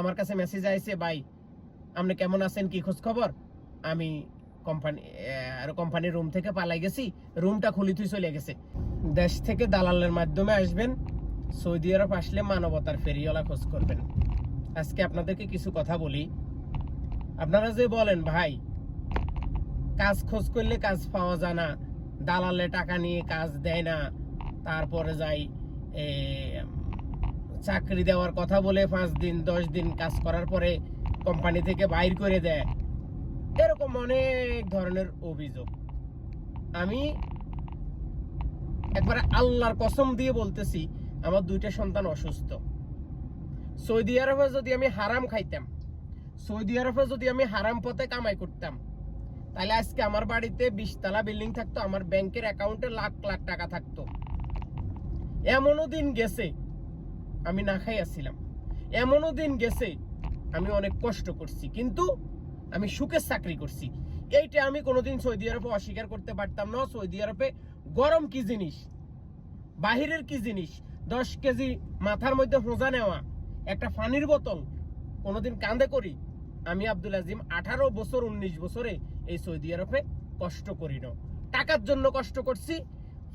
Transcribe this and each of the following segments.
আমার কাছে মেসেজ আইছে, ভাই, আপনি কেমন আছেন? কি খোঁজ খবর আমি কোম্পানি আর কোম্পানির রুম থেকে পালাই গেছি। রুমটা খুলি তুই চলে গেছে। দেশ থেকে দালালের মাধ্যমে আসবেন, সৌদি আরব আসলে মানবতার ফেরিওয়ালা খোঁজ করবেন। আজকে আপনাদেরকে কিছু কথা বলি। আপনারা যে বলেন, ভাই, কাজ খোঁজ করলে কাজ পাওয়া যায় না। দালালে টাকা নিয়ে কাজ দেয় না। তারপরে যাই চাকরি দেওয়ার কথা বলে পাঁচ দিন, দশ দিন কাজ করার পরে কোম্পানি থেকে বাইর করে দেয়। এরকম অনেক ধরনের অভিযোগ। আমি একবারে আল্লাহর কসম দিয়ে বলতেছি, আমার দুইটা সন্তান অসুস্থ। সৌদি আরবে যদি আমি হারাম খাইতাম, সৌদি আরবে যদি আমি হারাম পথে কামাই করতাম, তাহলে আজকে আমার বাড়িতে বিশতলা বিল্ডিং থাকতো, আমার ব্যাংকের অ্যাকাউন্টে লাখ লাখ টাকা থাকতো। এমনও দিন গেছে আমি না খাই আসছিলাম। এমনও দিন গেছে, আমি অনেক কষ্ট করছি, কিন্তু আমি সুখের চাকরি করছি। এইটা আমি কোনোদিন সৌদি আরবে অস্বীকার করতে পারতাম না। সৌদি আরবে গরম কি জিনিস? বাহিরের কি জিনিস? দশ কেজি মাথার মধ্যে হোঁজা নেওয়া, একটা পানির বোতল, কোনোদিন কান্দে করি? আমি আব্দুল আজিম আঠারো বছর, উনিশ বছরে এই সৌদি আরবে কষ্ট করি না। টাকার জন্য কষ্ট করছি,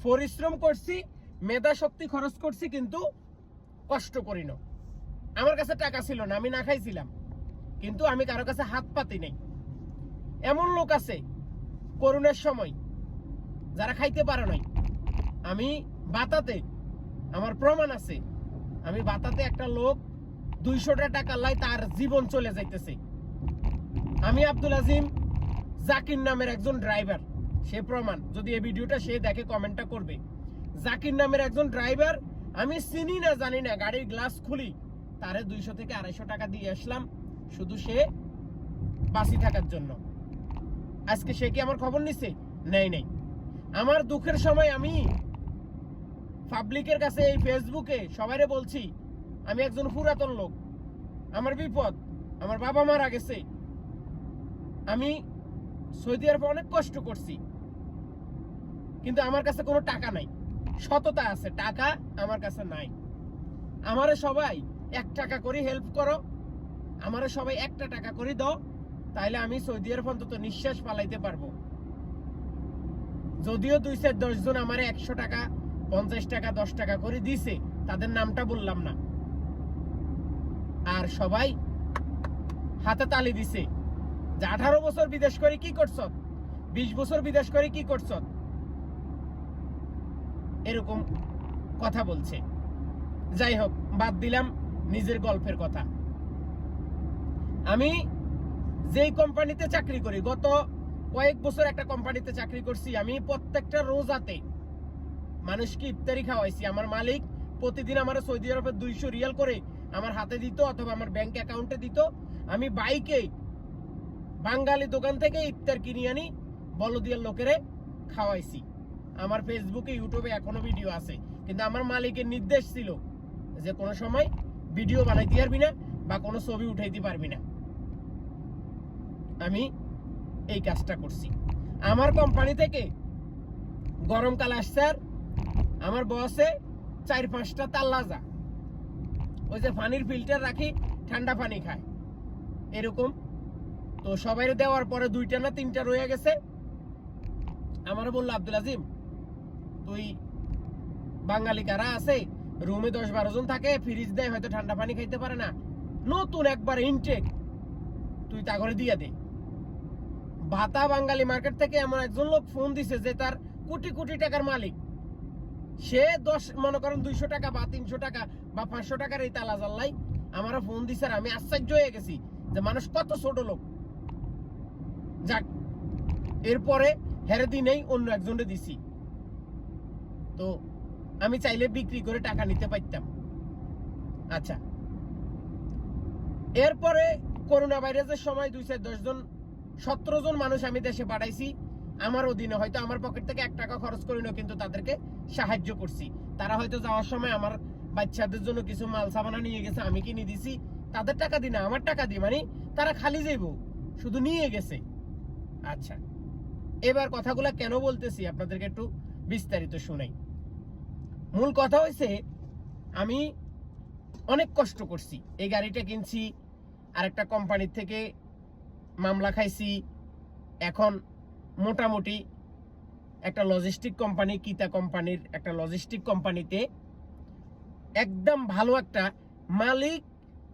পরিশ্রম করছি মেধা শক্তি খরচ করছি, কিন্তু কষ্ট করি না। আমার কাছে টাকা ছিল না, আমি না খাইছিলাম। কিন্তু আমি কারও কাছে হাত পাতি নেই। এমন লোক আছে করোনার সময়, যারা খাইতে পারে নাই। আমি বাতাতে, আমার প্রমাণ আছে, আমি বাতাতে একটা লোক দুইশোটা টাকা লাই তার জীবন চলে যাইতেছে। আমি আব্দুল আজিম জাকির নামের একজন ড্রাইভার। সে প্রমাণ, যদি এই ভিডিওটা সে দেখে, কমেন্টটা করবে। জাকির নামের একজন ড্রাইভার আমি চিনি না, জানি না। গাড়ির গ্লাস খুলি। তারে দুইশো থেকে আড়াইশো টাকা দিয়ে আসলাম। শুধু সে বাসি থাকার জন্য। আজকে সে কি আমার খবর নিছে? নেই নেই। আমার দুঃখের সময় আমি পাবলিকের কাছে এই ফেসবুকে সবাইরে বলছি, আমি একজন পুরাতন লোক। আমার বিপদ, আমার বাবা মারা গেছে। আমি সৌদি আরবে অনেক কষ্ট করছি। কিন্তু আমার কাছে কোনো টাকা নাই। সততা আছে, টাকা আমার কাছে নাই। আমারে সবাই এক টাকা করে হেল্প করো, আমারে সবাই একটা টাকা করে দাও, তাইলে আমি সৌদি আরব অন্তত নিঃশ্বাস পালাইতে পারব। যদিও দুই চার দশ জন আমার একশো টাকা, পঞ্চাশ টাকা, দশ টাকা করে দিছে, তাদের নামটা বললাম না। আর সবাই হাতে তালি দিছে, যে আঠারো বছর বিদেশ করে কি করছ? বিশ বছর বিদেশ করে কি করছ? এরকম কথা বলছে। যাই হোক, বাদ দিলাম নিজের গল্পের কথা। আমি যেই কোম্পানিতে চাকরি করি, গত কয়েক বছর একটা কোম্পানিতে চাকরি করছি, আমি প্রত্যেকটা রোজাতে মানুষকে ইফতারি খাওয়াইছি। আমার মালিক প্রতিদিন আমার সৌদি আরবে দুইশো রিয়াল করে আমার হাতে দিত অথবা আমার ব্যাংক অ্যাকাউন্টে দিত। আমি বাইকে বাঙালি দোকান থেকে ইফতার কিনে আনি বলদিয়ার লোকেরে খাওয়াইছি। আমার ফেসবুকে ইউটিউবে এখনও ভিডিও আছে। কিন্তু আমার মালিকের নির্দেশ ছিল যে কোনো সময় ভিডিও বানাইতে পারবি না বা কোনো ছবি উঠাইতে পারবি না। আমি এই কাজটা করছি। আমার কোম্পানি থেকে গরমকাল আসছে আর আমার বসে চার পাঁচটা তাল্লাজা ওই যে পানির ফিল্টার রাখি, ঠান্ডা পানি খায়। এরকম। তো সবাই দেওয়ার পরে দুইটা না তিনটা রয়ে গেছে। আমার বলল, আব্দুল আজিম তুই বাঙালি কারা আছে? রুমে দশ বারো জন থাকে ফ্রিজ দেয়, হয়তো ঠান্ডা পানি খাইতে পারে না। নতুন একবার ইনটেক তুই তা করে দিয়ে দে। ভাতা বাঙালি মার্কেট থেকে এমন একজন লোক ফোন দিছে যে তার কোটি কোটি টাকার মালিক। সে দশ, মনে করেন দুইশো টাকা বা তিনশো টাকা বা পাঁচশো টাকার এই তালা জাল্লাই আমারও ফোন দিছে আর আমি আশ্চর্য হয়ে গেছি যে মানুষ কত ছোট লোক। যাক, এরপরে হেরে দিনেই অন্য একজনকে দিছি। তো আমি চাইলে বিক্রি করে টাকা নিতে পারতাম। আচ্ছা। এরপরে করোনা ভাইরাসের সময় দুই চার দশ জন, সতেরো জন মানুষ আমি দেশে পাঠাইছি। আমার অধীনে হয়তো আমার পকেট থেকে এক টাকা খরচ করি না কিন্তু তাদেরকে সাহায্য করছি। তারা হয়তো যাওয়ার সময় আমার বাচ্চাদের জন্য কিছু মাল সাবানা নিয়ে গেছে, আমি কিনে দিছি। তাদের টাকা দিই না, আমার টাকা দিই মানে তারা খালি যাইব, শুধু নিয়ে গেছে। আচ্ছা। এবার কথাগুলো কেন বলতেছি আপনাদেরকে একটু বিস্তারিত শুনাই। মূল কথা হয়েছে আমি অনেক কষ্ট করছি। এই গাড়িটা কিনছি, আরেকটা কোম্পানির থেকে মামলা খাইছি। এখন মোটামুটি একটা লজিস্টিক কোম্পানি কিতা কোম্পানির একটা লজিস্টিক কোম্পানিতে একদম ভালো একটা মালিক,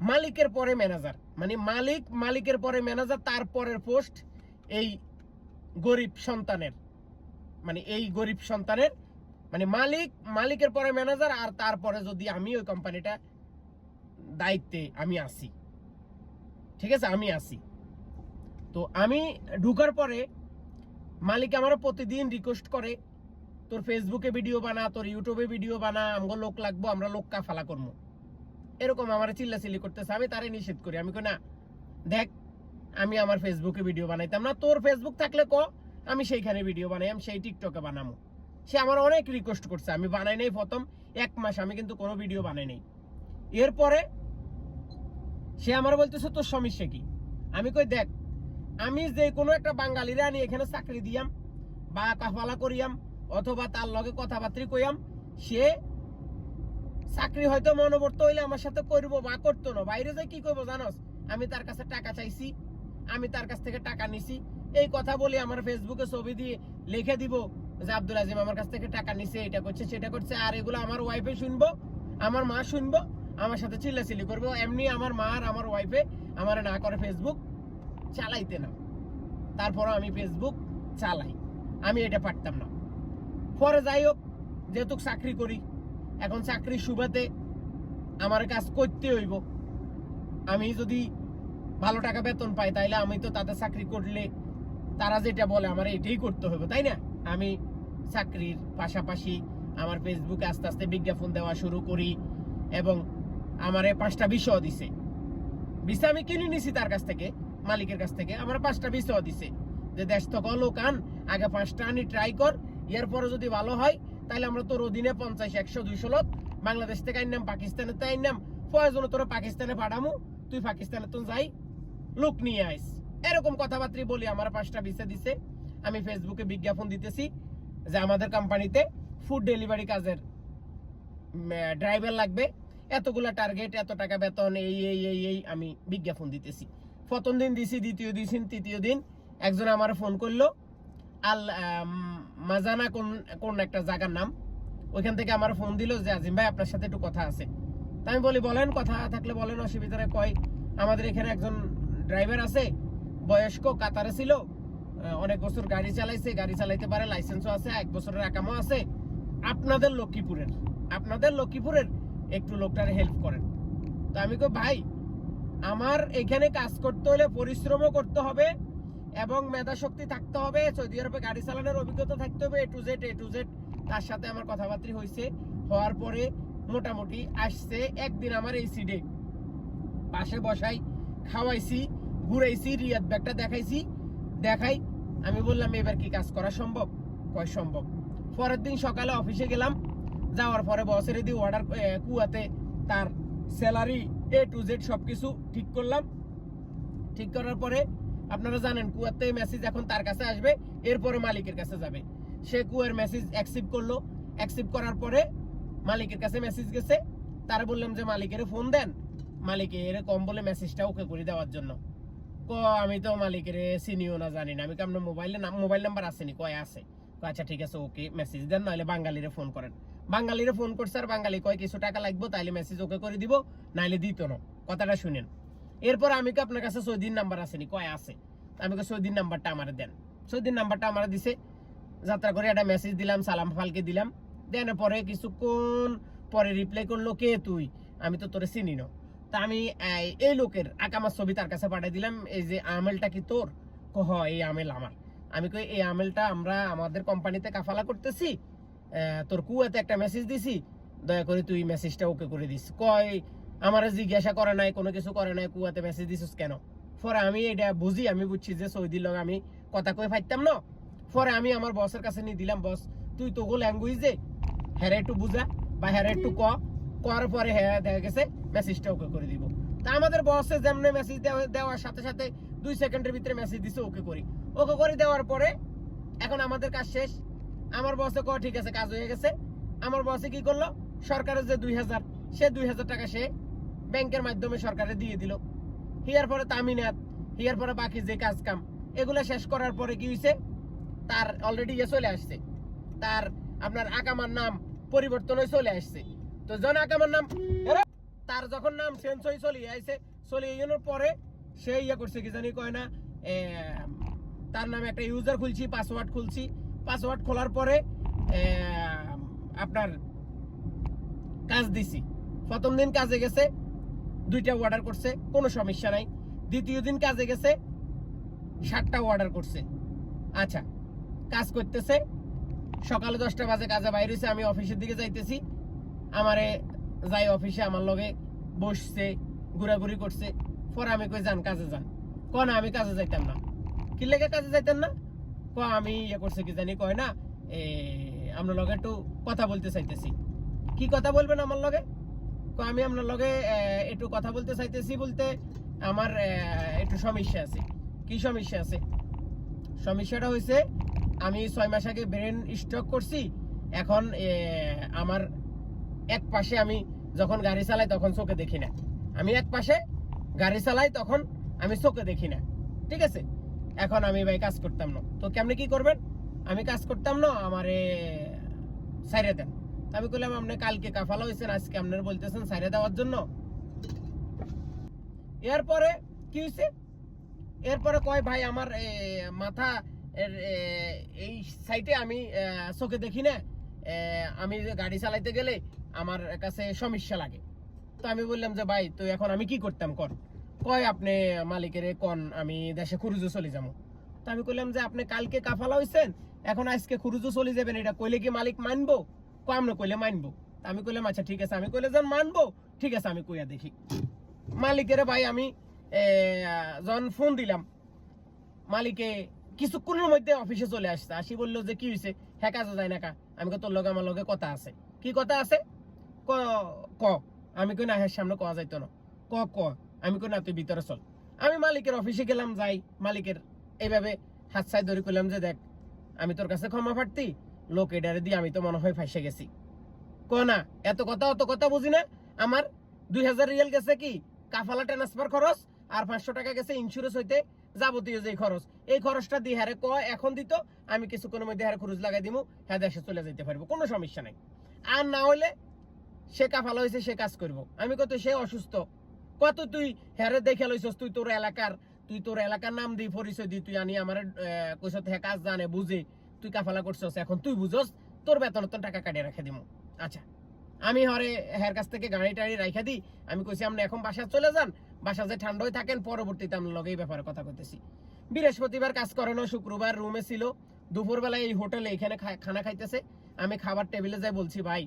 মালিকের পরে ম্যানেজার মানে মালিক, মালিকের পরে ম্যানেজার তারপরের পোস্ট এই গরিব সন্তানের। মানে এই গরিব সন্তানের মানে মালিক, মালিকের পরে ম্যানেজার আর তারপরে যদি আমি ওই কোম্পানিটা দায়িত্বে আমি আসি ঠিক আছে? আমি আসি তো আমি ঢুকার পরে মালিক আমার প্রতিদিন রিকোয়েস্ট করে, তোর ফেসবুকে ভিডিও বানা, তোর ইউটিউবে ভিডিও বানা, আমগো লোক লাগবো, আমরা লোক কাফালা করব এরকম আমার চিল্লাচিল্লি করতেছে। আমি তারে নিষেধ করি। আমি কই, না, দেখ, আমি আমার ফেসবুকে ভিডিও বানাইতাম না। তোর ফেসবুক থাকলে ক, আমি সেইখানে ভিডিও বানাই, আমি সেই টিকটকে বানাবো সে আমার অনেক রিকোয়েস্ট করছে। আমি বানাই নাই প্রথম এক মাস, আমি কিন্তু কোনো ভিডিও বানাই নাই। এরপরে সে আমার বলতেছে, তোর সমস্যা কি? আমি কই, দেখ, আমি যে কোনো একটা বাঙালিরা আনি, এখানে চাকরি দিয়াম, বা কাফালা করিয়াম, অথবা তার লগে কথাবার্তা কইয়াম, সে চাকরি হয়তো মনোবর্ত হইলে আমার সাথে করব বা করতো না। বাইরে যাই কি করব জানোস? আমি তার কাছে টাকা চাইছি, আমি তার কাছ থেকে টাকা নিছি। এই কথা বলি আমার ফেসবুকে ছবি দিয়ে লিখে দিব যে আব্দুল আজিম আমার কাছ থেকে টাকা নিছে, এটা করছে, সেটা করছে, আর এগুলো আমার ওয়াইফে শুনব, আমার মা শুনব, আমার সাথে চিল্লাচিল্লি করব। এমনি আমার মা আর আমার ওয়াইফে আমার না করে ফেসবুক চালাইতে না। তারপরও আমি ফেসবুক চালাই। আমি এটা পারতাম না। পরে যাই হোক, যেহেতু চাকরি করি, এখন চাকরির সুবাদে আমার কাজ করতে হইব। আমি যদি ভালো টাকা বেতন পাই, তাইলে আমি তো তাদের চাকরি করলে তারা যেটা বলে, আমার এটাই করতে হবে তাই না? আমি চাকরির পাশাপাশি আমার ফেসবুকে আস্তে আস্তে বিজ্ঞাপন দেওয়া শুরু করি এবং আমারে পাঁচটা বিষয় দিছে। ভিসা আমি কিনে নিছি তার কাছ থেকে, মালিকের কাছ থেকে, আমার পাঁচটা বিষয় দিছে। যে দেশ তো লোক আন আগে পাঁচটা আনি ট্রাই কর, এরপরে যদি ভালো হয় তাহলে আমরা তোর অধীনে পঞ্চাশ, একশো, দুইশো লোক বাংলাদেশ থেকে আইনাম পাকিস্তানে তো আইনাম প্রয়োজন তোরা পাকিস্তানে পাঠামু, তুই পাকিস্তানে তো যাই, লোক নিয়ে আইস। এরকম কথাবার্তা বলি, আমার পাঁচটা ভিসা দিছে। আমি ফেসবুকে বিজ্ঞাপন দিতেছি যে আমাদের কোম্পানিতে ফুড ডেলিভারি কাজের ড্রাইভার লাগবে। এতগুলা টার্গেট এত টাকা বেতন, এই এই এই এই আমি বিজ্ঞাপন দিতেছি। প্রথম দিন দিছি, দ্বিতীয় দিন, তৃতীয় দিন একজন আমার ফোন করল, আল মাজানা কোন কোন একটা জায়গার নাম। ওইখান থেকে আমার ফোন দিল যে, আজিম ভাই, আপনার সাথে একটু কথা আছে। আমি বলি, বলেন, কথা থাকলে বলেন অসুবিধা নেই কয়? আমাদের এখানে একজন ড্রাইভার আছে, বয়স্ক, কাতারে ছিল। অনেক বছর গাড়ি চালাইছে, গাড়ি চালাইতে পারে, লাইসেন্সও আছে, এক বছরের একামও আছে। আপনাদের লক্ষ্মীপুরের আপনাদের লক্ষ্মীপুরের একটু লোকটার হেল্প করেন। তো আমি কই, ভাই, আমার এখানে কাজ করতে হলে পরিশ্রমও করতে হবে এবং মেধা শক্তি থাকতে হবে। সৌদি আরবে গাড়ি চালানোর অভিজ্ঞতা থাকতে হবে A to Z A to Z তার সাথে আমার কথাবার্তা হয়েছে হওয়ার পরে মোটামুটি আসছে একদিন আমার এই সিডে পাশে বসাই, খাওয়াইছি, ঘুরাইছি, রিয়াদ ব্যাগটা দেখাইছি, দেখাই আমি বললাম, এবার কি কাজ করা সম্ভব? কয় সম্ভব? পরের দিন সকালে অফিসে গেলাম। যাওয়ার পরে বসের দিয়ে অর্ডার কুয়াতে তার স্যালারি এ টু জেড সবকিছু ঠিক করলাম। ঠিক করার পরে আপনারা জানেন, কুয়াতে মেসেজ এখন তার কাছে আসবে, এরপরে মালিকের কাছে যাবে। সে কুয়ার মেসেজ অ্যাকসেপ্ট করল। অ্যাকসেপ্ট করার পরে মালিকের কাছে মেসেজ গেছে। তারা বললাম যে, মালিকের ফোন দেন। মালিকে এরকম বলে মেসেজটা ওকে করে দেওয়ার জন্য। ক, আমি তো মালিকের চিনিও না জানি না আমি আপনার মোবাইলে মোবাইল নাম্বার আসেনি, কয় আছে? আচ্ছা ঠিক আছে, ওকে মেসেজ দেন, নাহলে বাঙালিরে ফোন করেন। বাঙালিরে ফোন করছে আর বাঙালি কয়, কিছু টাকা লাগবে, তাইলে মেসেজ ওকে করে দিব নাইলে দিত না। কথাটা শুনেন। এরপর আমি কি আপনার কাছে সৌদিন নাম্বার আসেনি, কয় আছে? আমি সৌদিন নাম্বারটা আমার দেন। সৌদিন নাম্বারটা আমার দিছে, যাত্রা করে একটা মেসেজ দিলাম, সালাম ফালকে দিলাম। দেন পরে কিছুক্ষণ পরে রিপ্লাই করল, কে তুই? আমি তো তোরে চিনি না। তা আমি এই, লোকের আকামার ছবি তার কাছে পাঠিয়ে দিলাম এই যে আমেলটা কি তোর? কহ এই আমেল আমার। আমি কই এই আমেলটা আমরা আমাদের কোম্পানিতে কাফালা করতেছি তোর কুয়াতে একটা মেসেজ দিছি দয়া করে তুই মেসেজটা ওকে করে দিস। কয় আমার জিজ্ঞাসা করে নাই কোনো কিছু করে নাই কুয়াতে মেসেজ দিছিস কেন? পরে আমি এটা বুঝি আমি বুঝছি যে সৌদির লগে আমি কথা কই ফাইতাম না। পরে আমি আমার বসের কাছে নিয়ে দিলাম বস তুই তো গো ল্যাঙ্গুয়েজে হ্যাঁ একটু বুঝা বা হ্যাঁ একটু ক করার পরে হ্যাঁ দেখা গেছে মেসেজটা ওকে করে দিব। তা আমাদের বসে যেমনি মেসেজ দেওয়ার সাথে সাথে দুই সেকেন্ডের ভিতরে মেসেজ দিছে, ওকে করি। ওকে করে দেওয়ার পরে এখন আমাদের কাজ শেষ। আমার বসে ক ঠিক আছে, কাজ হয়ে গেছে। আমার বসে কি করল? সরকারের যে দুই হাজার, সে দুই হাজার টাকা সে ব্যাংকের মাধ্যমে সরকারে দিয়ে দিল। হিয়ার পরে তামিনাত, হিয়ার পরে বাকি যে কাজ কাম, এগুলো শেষ করার পরে কি হয়েছে তার অলরেডি ইয়ে চলে আসছে। তার আপনার আকামার নাম পরিবর্তন হয়ে চলে আসছে। তো জন আকামার নাম? তার যখন নাম চেঞ্জ হয়ে চলে আসছে চলে যাওয়ার পরে সে ইয়ে করছে, কি জানি কয় না তার নামে একটা ইউজার খুলছি পাসওয়ার্ড খুলছি। পাসওয়ার্ড খোলার পরে আপনার কাজ দিছি। প্রথম দিন কাজে গেছে, দুইটা অর্ডার করছে, কোনো সমস্যা নাই। দ্বিতীয় দিন কাজে গেছে, সাতটা অর্ডার করছে। আচ্ছা কাজ করতেছে, সকালে দশটা বাজে কাজে বাইরে আমি অফিসের দিকে যাইতেছি। আমারে যাই অফিসে, আমার লগে বসছে, ঘোরাঘুরি করছে। পরে আমি কই, যান, কাজে যান। ক না, আমি কাজে যাইতাম না। কি লেগে কাজে যাইতেন না? ক আমি ইয়ে করছে, কি জানি, কয় না, এ, আপনার লগে একটু কথা বলতে চাইতেছি। কি কথা বলবেন আমার লগে? তো আমি আপনার লগে একটু কথা বলতে চাইতেছি বলতে আমার একটু সমস্যা আছে। কি সমস্যা আছে? সমস্যাটা হয়েছে আমি ছয় মাস আগে ব্রেন স্ট্রোক করছি। এখন আমার এক পাশে আমি যখন গাড়ি চালাই তখন চোখে দেখি না। আমি এক পাশে গাড়ি চালাই তখন আমি চোখে দেখি না। ঠিক আছে? এখন আমি ভাই কাজ করতাম না। তো কেমনে কি করবেন? আমি কাজ করতাম না, আমারে সাইরে দেন। আমি বললাম আপনি কালকে কাফালা হয়েছেন আজকে আপনার বলতেছেন সাইরে দেওয়ার জন্য। এরপরে কি হয়েছে এরপরে কয়, ভাই, আমার মাথা এই সাইটে আমি চোখে দেখি না। আমি যে গাড়ি চালাইতে গেলে আমার কাছে সমস্যা লাগে। তো আমি বললাম যে, ভাই, তো এখন আমি কি করতাম? কর। কয় আপনি মালিকের কন, আমি দেশে খুরুজো চলে যাব। তো আমি কইলাম যে, আপনি কালকে কাফালা হইছেন, এখন আজকে খুরুজো চলে যাবেন, এটা কইলে কি মালিক মানবো? কয় আমরা কইলে মানবো? আমি কইলাম আচ্ছা ঠিক আছে। আমি কইলে যেন মানবো? ঠিক আছে, আমি কইয়া দেখি। মালিকের ভাই, আমি যখন ফোন দিলাম। মালিকে কিছুক্ষণের মধ্যে অফিসে চলে আসছে। আসি বলল যে, কি হয়েছে হ্যাঁ কাজে যায় না কা। আমি তোর লগে আমার লগে কথা আছে। কি কথা আছে? ক ক। আমি কই না হ্যাঁ সামনে কওয়া যাইতো না। ক ক। আমি কই না, তুই ভিতরে চল। আমি মালিকের অফিসে গেলাম, যাই। মালিকের এইভাবে হাত সাই ধরে কইলাম যে দেখ, আমি তোর কাছে ক্ষমা প্রার্থী। লোক এডারে দিয়ে আমি তো মনে হয় ফাইসে গেছি। ক না, এত কথা, অত কথা বুঝি না। আমার দুই হাজার রিয়েল গেছে কি? কাফালা ট্রান্সফার খরচ? আর পাঁচশো টাকা গেছে ইন্স্যুরেন্স হইতে যাবতীয় যে খরচ। এই খরচটা দিয়ে হারে ক এখন দিত, আমি কিছুক্ষণের মধ্যে হারে খরচ লাগাই দিমু হ্যাঁ দেশে চলে যেতে পারব, কোনো সমস্যা নাই। আর না হলে সে কাফালা হয়েছে সে কাজ করব। আমি কত, সে অসুস্থ। কত তুই হ্যারে দেখে লইছস, তুই তোর এলাকার, তুই তোর এলাকার নাম দি পরিচয় দি, তুই আনি আমার কইছত হ্যাঁ কাজ জানে, বুঝে, তুই কাফালা করছস, এখন তুই বুঝস, তোর বেতন টাকা কাটিয়ে রেখে দিমু। আচ্ছা। আমি হরে হ্যার কাছ থেকে গাড়ি টাড়ি রাইখা দিই আমি কইছি, আপনি এখন বাসা চলে যান। বাসা যে ঠান্ডা হয়ে থাকেন, পরবর্তীতে আমরা লগে এই ব্যাপারে কথা কইতেছি। বৃহস্পতিবার কাজ করানো শুক্রবার রুমে ছিল। দুপুরবেলায় এই হোটেলে এখানে খানা খাইতেছে। আমি খাবার টেবিলে যাই বলছি, ভাই,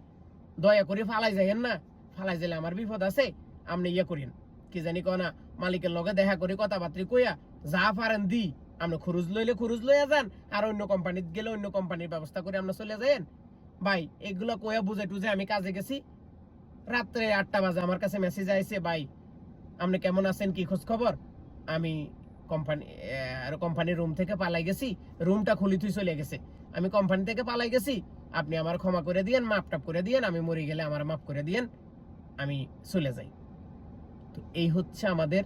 দয়া করে ফালাই যাইয়েন না। ফালাই যাইলে আমার বিপদ আছে, আপনি ইয়ে করেন কি জানি কনা মালিকের লগে দেখা করে, কথাবার্তা কইয়া, যা পারেন দি, আপনি খুরুজ লইলে খুরুজ লইয়া যান। আর অন্য কোম্পানিতে গেলে অন্য কোম্পানির ব্যবস্থা করে আমরা চলে যাইয়েন। ভাই, এগুলো কইয়া বুঝে টুঝে আমি কাজে গেছি। রাত্রে আটটা বাজে, আমার কাছে মেসেজ আইছে, ভাই, আপনি কেমন আছেন? কি খোঁজ খবর আমি কোম্পানি আর কোম্পানির রুম থেকে পালাই গেছি। রুমটা খুলি তুই চলে গেছে। আমি কোম্পানি থেকে পালাই গেছি। আপনি আমার ক্ষমা করে দিয়েন মাপ টাপ করে দিয়েন, আমি মরে গেলে আমার মাপ করে দিয়েন, আমি চলে যাই। তো এই হচ্ছে আমাদের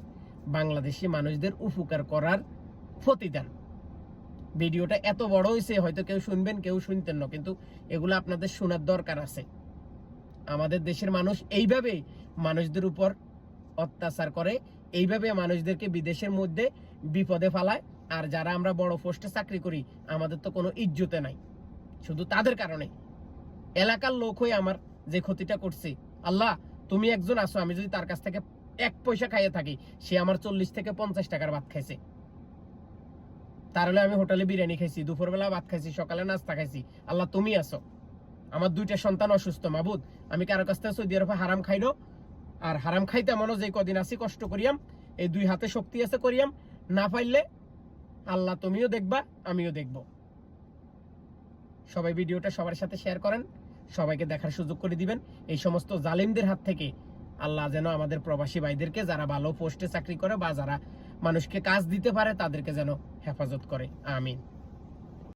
বাংলাদেশি মানুষদের উপকার করার প্রতিদান। ভিডিওটা এত বড় হয়েছে হয়তো কেউ শুনবেন, কেউ শুনতেন না। কিন্তু এগুলো আপনাদের শোনার দরকার আছে। আমাদের দেশের মানুষ এইভাবে মানুষদের উপর অত্যাচার করে, এইভাবে মানুষদেরকে বিদেশের মধ্যে বিপদে ফেলায়। আর যারা আমরা বড় পোস্টে চাকরি করি, আমাদের তো কোনো ইজ্জতে নাই। শুধু তাদের কারণে। এলাকার লোক হয়ে আমার যে ক্ষতিটা করছে, আল্লাহ, তুমি একজন আসো আমি যদি তার কাছ থেকে এক পয়সা খাইয়ে থাকি, সে আমার চল্লিশ থেকে পঞ্চাশ টাকার ভাত খাইছে। তার হলে আমি হোটেলে বিরিয়ানি খাইছি, দুপুরবেলা ভাত খাইছি, সকালে নাস্তা খাইছি। আল্লাহ, তুমি আসো আমার দুইটা সন্তান অসুস্থ, মাবুদ। আমি কারও কাছ থেকে সৌদি আরবে হারাম খাইনো আর হারাম খাইতে মনে যে কদিন আসি কষ্ট করিয়াম, এই দুই হাতে শক্তি আছে করিয়াম। না পাইলে আল্লাহ, তুমিও দেখবা, আমিও দেখব। সবাই ভিডিওটা সবার সাথে শেয়ার করেন। সবাইকে দেখার সুযোগ করে দিবেন। এই সমস্ত জালিমদের হাত থেকে আল্লাহ যেন আমাদের প্রবাসী ভাইদেরকে, যারা ভালো পোস্টে চাকরি করে বা যারা মানুষকে কাজ দিতে পারে তাদেরকে যেন হেফাজত করে। আমিন।